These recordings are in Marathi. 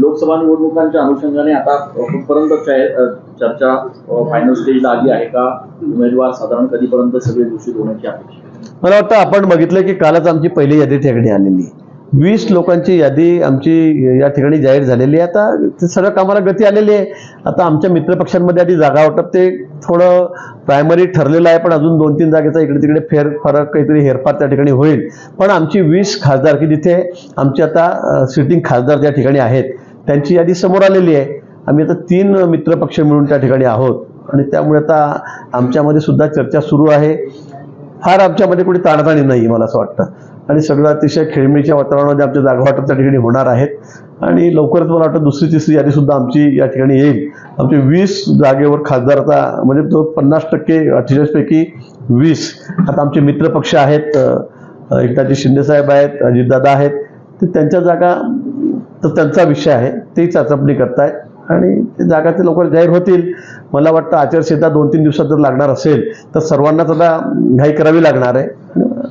लोकसभा निवडणुकांच्या अनुषंगाने आता कुठपर्यंत चर्चा फायनल स्टेजला आली आहे का? उमेदवार साधारण कधीपर्यंत सगळे घोषित होण्याची अपेक्षा मला वाटतं आपण बघितलं की कालच आमची पहिली यादी ठिकाणी आलेली. वीस लोकांची यादी आमची या ठिकाणी जाहीर झालेली आहे. आता ते सगळं कामाला गती आलेली आहे. आता आमच्या मित्रपक्षांमध्ये आधी जागा वाटप ते थोडं प्रायमरी ठरलेलं आहे पण अजून दोन तीन जागेचा इकडे तिकडे फेर फरक काहीतरी हेरफार त्या ठिकाणी होईल. पण आमची वीस खासदार की जिथे आमची आता सिटिंग खासदार त्या ठिकाणी आहेत त्यांची यादी समोर आलेली आहे. आम्ही आता तीन मित्रपक्ष मिळून त्या ठिकाणी आहोत. आणि त्यामुळे आता आमच्यामध्ये सुद्धा चर्चा सुरू आहे. फार आमच्यामध्ये कुठे ताणताणी नाही मला असं वाटतं. आणि सगळं अतिशय खेळमेच्या वातावरणामध्ये आमच्या जागा वाटप त्या ठिकाणी होणार आहेत. आणि लवकरच मला वाटतं दुसरी तिसरी यादी सुद्धा आमची या ठिकाणी येईल. आमचे वीस जागेवर खासदार आता म्हणजे तो पन्नास टक्के अठ्ठेचाळीसपैकी वीस आता आमचे मित्रपक्ष आहेत. एकदाचे एकनाथजी शिंदेसाहेब आहेत अजितदादा आहेत. ते त्यांच्या जागा तर त्यांचा विषय आहे. ते चाचपणी करतायत आणि ते जागा ते लवकर जाहीर होतील. मला वाटतं आचारसंहिता दोन तीन दिवसात जर लागणार असेल तर सर्वांनाच आता घाई करावी लागणार आहे.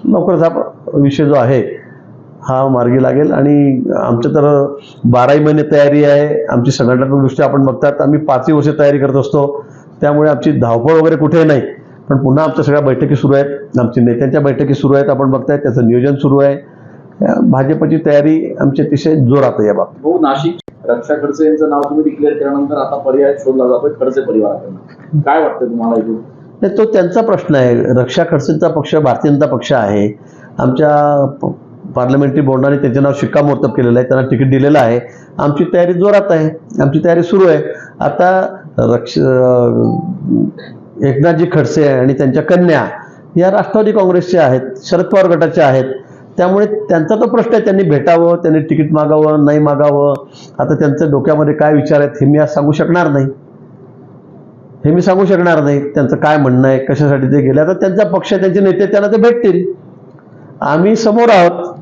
लवकरच हा विषय जो आहे हा मार्गी लागेल. आणि आमचं तर बाराही महिने तयारी आहे. आमची संघटनात्मकदृष्ट्या आपण बघतात आम्ही पाचही वर्ष तयारी करत असतो. त्यामुळे आमची धावपळ वगैरे कुठे नाही. पण पुन्हा आमच्या सगळ्या बैठकी सुरू आहेत. आमची नेत्यांच्या बैठकी सुरू आहेत. आपण बघताय त्याचं नियोजन सुरू आहे. भाजपची तयारी आमची अतिशय जोरात आहे या बाबतीत. भाऊ नाशिक रक्षा खडसे यांचं नाव तुम्ही डिक्लेअर केल्यानंतर आता पर्याय शोधला जातोय खडसे परिवाराकडून. काय वाटतं तुम्हाला इथून? नाही तो त्यांचा प्रश्न आहे. रक्षा खडसेंचा पक्ष भारतीय जनता पक्ष आहे. आमच्या पार्लमेंटरी बोर्डाने त्यांचे नाव शिक्कामोर्तब केलेलं आहे. त्यांना तिकीट दिलेलं आहे. आमची तयारी जोरात आहे. आमची तयारी सुरू आहे. आता रक्ष एकनाथजी खडसे आणि त्यांच्या कन्या या राष्ट्रवादी काँग्रेसच्या आहेत शरद पवार गटाच्या आहेत. त्यामुळे त्यांचा तो प्रश्न आहे त्यांनी भेटावं त्यांनी तिकीट मागावं नाही मागावं. आता त्यांच्या डोक्यामध्ये काय विचार आहेत हे मी आज सांगू शकणार नाही. हे मी सांगू शकणार नाही त्यांचं काय म्हणणं आहे कशासाठी ते गेले. आता त्यांचा पक्ष त्यांचे नेते त्यांना ते भेटतील. आम्ही समोर आहोत.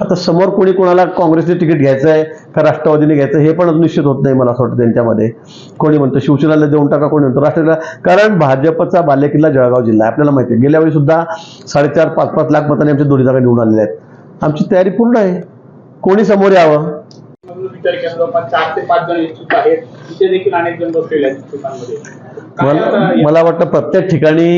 आता समोर कोणी कोणाला काँग्रेसचे तिकीट घ्यायचं आहे का राष्ट्रवादीने घ्यायचं हे पण निश्चित होत नाही मला असं वाटतं त्यांच्यामध्ये. कोणी म्हणतं शिवसेनाला देऊन टाका कोणी म्हणतो राष्ट्रवादीला. कारण भाजपचा बालेकिल्ला जळगाव जिल्हा आहे. आपल्याला माहिती आहे. गेल्या वेळी सुद्धा साडेचार पाच पाच लाख मतांनी आमच्या दोन्ही जागा निवडून आलेल्या आहेत. आमची तयारी पूर्ण आहे. कोणी समोर यावं? विचार केला जवळपास चार ते पाच जण इच्छुक आहेत. तिथे देखील अनेक जण बसलेले आहेत इच्छुकांमध्ये. मला वाटतं प्रत्येक ठिकाणी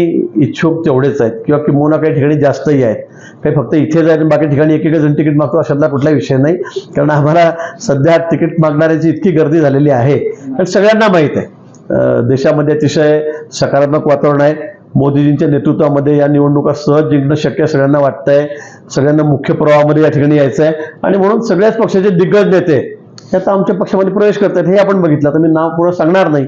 इच्छुक तेवढेच आहेत. किंवा किंबहुना काही ठिकाणी जास्तही आहेत. काही फक्त आहेत आणि बाकी ठिकाणी एक एक जण तिकीट मागतो अशातला कुठलाही विषय नाही. कारण आम्हाला सध्या तिकीट मागणाऱ्याची इतकी गर्दी झालेली आहे. आणि सगळ्यांना माहीत आहे. देशामध्ये अतिशय सकारात्मक वातावरण आहे. मोदीजींच्या नेतृत्वामध्ये या निवडणुका सहज जिंकणं शक्य सगळ्यांना वाटतंय. सगळ्यांना मुख्य प्रवाहामध्ये या ठिकाणी यायचं आहे आणि म्हणून सगळ्याच पक्षाचे दिग्गज नेते हे आता आमच्या पक्षामध्ये प्रवेश करतात हे आपण बघितलं. तर मी नाव पुढं सांगणार नाही.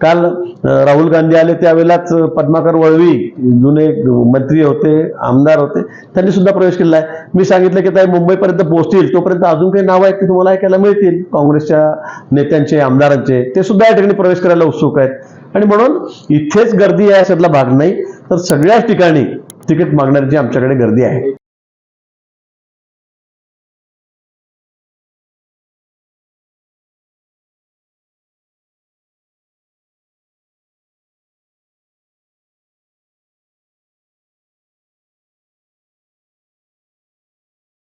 काल राहुल गांधी आले त्यावेळेलाच पद्माकर वळवी जुने मंत्री होते आमदार होते त्यांनी सुद्धा प्रवेश केलेला आहे. मी सांगितलं की त्या मुंबईपर्यंत पोहोचतील तोपर्यंत अजून काही नावं आहेत की तुम्हाला ऐकायला मिळतील. काँग्रेसच्या नेत्यांचे आमदारांचे ते सुद्धा या ठिकाणी प्रवेश करायला उत्सुक आहेत. आणि म्हणून इथेच गर्दी आहे अशातला भाग नाही तर सगळ्याच ठिकाणी तिकीट मागण्याची आमच्याकडे गर्दी आहे.